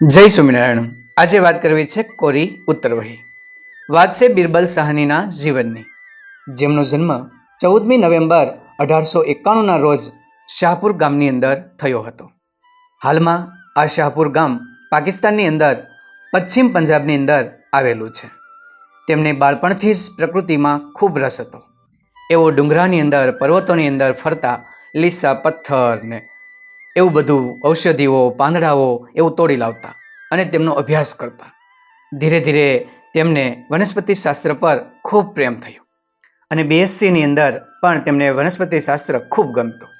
જય સ્વામિનારાયણ. આજે વાત કરવી છે કોરી ઉત્તરવહી. વાત છે બિરબલ સાહનીના જીવનની, જેમનો જન્મ ચૌદમી નવેમ્બર અઢારસો એકાણુંના રોજ શાહપુર ગામની અંદર થયો હતો. હાલમાં આ શાહપુર ગામ પાકિસ્તાનની અંદર, પશ્ચિમ પંજાબની અંદર આવેલું છે. તેમને બાળપણથી જ પ્રકૃતિમાં ખૂબ રસ હતો. એવો ડુંગરાની અંદર, પર્વતોની અંદર ફરતા લીસા પથ્થર ને એવું બધું ઔષધિઓ, પાંદડાઓ એવું તોડી લાવતા અને તેમનો અભ્યાસ કરતા. ધીરે ધીરે તેમને વનસ્પતિ શાસ્ત્ર પર ખૂબ પ્રેમ થયો અને બીએસસીની અંદર પણ તેમને વનસ્પતિ શાસ્ત્ર ખૂબ ગમતું.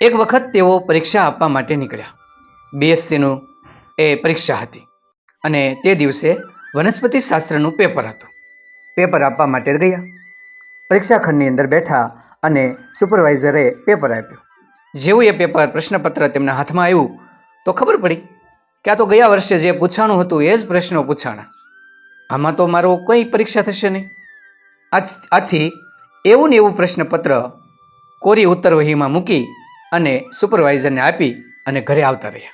એક વખત તેઓ પરીક્ષા આપવા માટે નીકળ્યા. બીએસસીનું એ પરીક્ષા હતી અને તે દિવસે વનસ્પતિ શાસ્ત્રનું પેપર હતું. પેપર આપવા માટે ગયા. પરીક્ષાખંડની અંદર બેઠા અને સુપરવાઇઝરે પેપર આપ્યું. જેવું એ પેપર પ્રશ્નપત્ર તેમના હાથમાં આવ્યું, તો ખબર પડી કે આ તો ગયા વર્ષે જે પૂછાણું હતું એ જ પ્રશ્નો પૂછાણા. આમાં તો મારો કોઈ પરીક્ષા થશે નહીં. આથી એવું ને એવું પ્રશ્નપત્ર કોરી ઉત્તરવહીમાં મૂકી અને સુપરવાઇઝરને આપી અને ઘરે આવતા રહ્યા.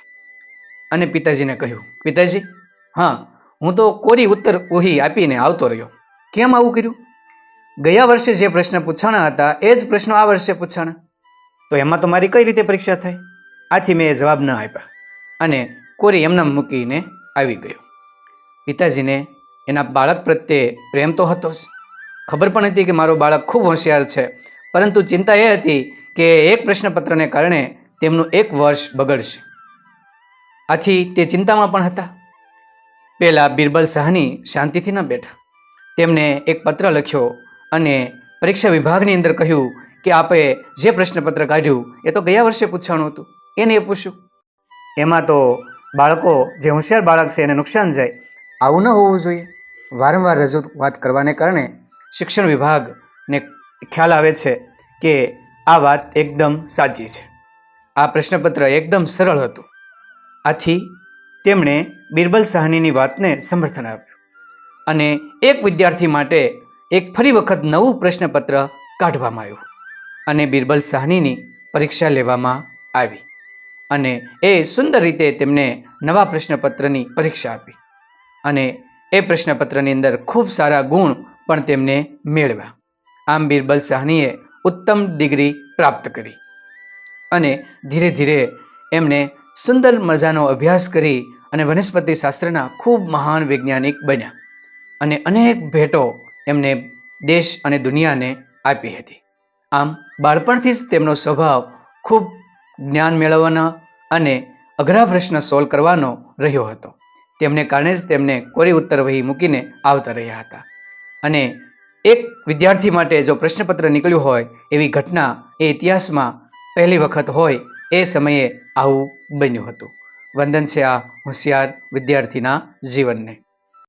અને પિતાજીને કહ્યું, પિતાજી, હા, હું તો કોરી ઉત્તર ઓહી આપીને આવતો રહ્યો. કેમ આવું કર્યું? ગયા વર્ષે જે પ્રશ્ન પૂછાણા હતા, એ જ પ્રશ્નો આ વર્ષે પૂછાણા. તો એમાં તો મારી કઈ રીતે પરીક્ષા થાય? આથી મેં જવાબ ન આપ્યા. અને કોરી એમને મૂકીને આવી ગયો. પિતાજીને એના બાળક પ્રત્યે પ્રેમ તો હતો જ. ખબર પણ હતી કે મારો બાળક ખૂબ હોશિયાર છે. પરંતુ ચિંતા એ હતી કે એક પ્રશ્નપત્રને કારણે તેમનું એક વર્ષ બગડશે. આથી તે ચિંતામાં પણ હતા. પેલા બિરબલ સાહની શાંતિથી ન બેઠા. તેમને એક પત્ર લખ્યો અને પરીક્ષા વિભાગની અંદર કહ્યું કે આપે જે પ્રશ્નપત્ર કાઢ્યું, એ તો ગયા વર્ષે પૂછવાનું હતું. એને એ પૂછ્યું. એમાં તો બાળકો, જે હોશિયાર બાળક છે એને નુકસાન જાય. આવું ન હોવું જોઈએ. વારંવાર રજૂઆત કરવાને કારણે શિક્ષણ વિભાગને ખ્યાલ આવે છે કે આ વાત એકદમ સાચી છે. આ પ્રશ્નપત્ર એકદમ સરળ હતું. આથી તેમણે બિરબલ સાહનીની વાતને સમર્થન આપ્યું. અને એક વિદ્યાર્થી માટે એક ફરી વખત નવું પ્રશ્નપત્ર કાઢવામાં આવ્યું. અને બિરબલ સાહનીની પરીક્ષા લેવામાં આવી અને એ સુંદર રીતે તેમને નવા પ્રશ્નપત્રની પરીક્ષા આપી અને એ પ્રશ્નપત્રની અંદર ખૂબ સારા ગુણ પણ તેમને મેળવ્યા. આમ બિરબલ સાહનીએ ઉત્તમ ડિગ્રી પ્રાપ્ત કરી અને ધીરે ધીરે એમને સુંદર મજાનો અભ્યાસ કરી અને વનસ્પતિ શાસ્ત્રના ખૂબ મહાન વૈજ્ઞાનિક બન્યા અને અનેક ભેટો એમને દેશ અને દુનિયાને આપી હતી. આમ બાળપણથી જ તેમનો સ્વભાવ ખૂબ જ્ઞાન મેળવવાનો અને અઘરા પ્રશ્ન સોલ્વ કરવાનો રહ્યો હતો. તેમને કારણે જ તેમને કોરી ઉત્તર વહી મૂકીને આવતા રહ્યા હતા. અને એક વિદ્યાર્થી માટે જો પ્રશ્નપત્ર નીકળ્યું હોય, એવી ઘટના એ ઇતિહાસમાં પહેલી વખત હોય, એ સમયે આવું બન્યું હતું. વંદન છે આ હોશિયાર વિદ્યાર્થીના જીવનને.